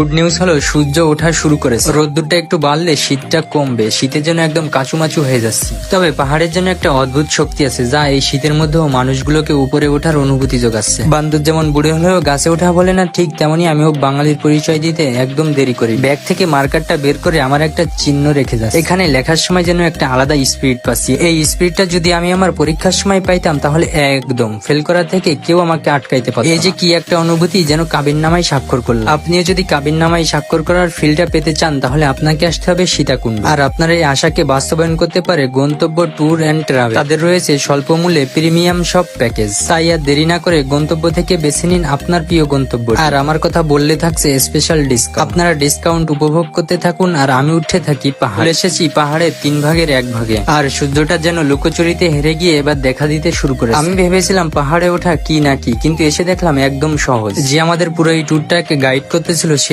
Good news হলো, সূর্য ওঠা শুরু করেছে। রোদ্দুরটা একটু বাড়লে শীতটা কমবে। শীতের জন্য একদম কাচুমাচু হয়ে যাচ্ছে। তবে পাহাড়ের জন্য একটা অদ্ভুত শক্তি আছে, যা এই শীতের মধ্যেও মানুষগুলোকে উপরে ওঠার অনুভূতি যোগাচ্ছে। বান্দর যেমন বুড়ে হলেও গাছে ওঠা বলে না, ঠিক তেমনি আমিও বাঙালির পরিচয় দিতে একদম দেরি করি। ব্যাগ থেকে মার্কারটা বের করে আমার একটা চিহ্ন রেখে যাচ্ছে। এখানে লেখার সময় যেন একটা আলাদা স্পিড পাচ্ছি। এই স্পিডটা যদি আমি আমার পরীক্ষার সময় পাইতাম, তাহলে একদম ফেল করা থেকে কেউ আমাকে আটকাইতে পারত এই যে কি একটা অনুভূতি যেন কাবিন নামায় স্বাক্ষর করলাম। আপনিও যদি কাবিন নামায় স্বাক্ষর করার ফিলটা পেতে চান, তাহলে আপনাকে আসতে হবে সীতাকুণ্ড। আর আপনার এই আশাকে বাস্তবায়ন করতে পারে গন্তব্য ট্যুর অ্যান্ড ট্রাভেল। তাদের রয়েছে স্বল্প মূল্যে প্রিমিয়াম সব প্যাকেজ। তাই আর দেরি না করে গন্তব্য থেকে বেছে নিন আপনার প্রিয় গন্তব্য আর আমার কথা বললে থাকছে স্পেশাল ডিসকাউন্ট আপনারা ডিসকাউন্ট উপভোগ করতে থাকুন আর আমি উঠে থাকি পাহাড়। এসেছি পাহাড়ের তিন ভাগের এক ভাগে। আর সূর্যটা যেন লুকোচুরিতে হেরে গিয়ে এবার দেখা দিতে শুরু করে আমি ভেবেছিলাম পাহাড়ে ওঠা কি না কি, কিন্তু এসে দেখলাম একদম সহজ। যে আমাদের পুরো এই ট্যুরটাকে গাইড করতেছিল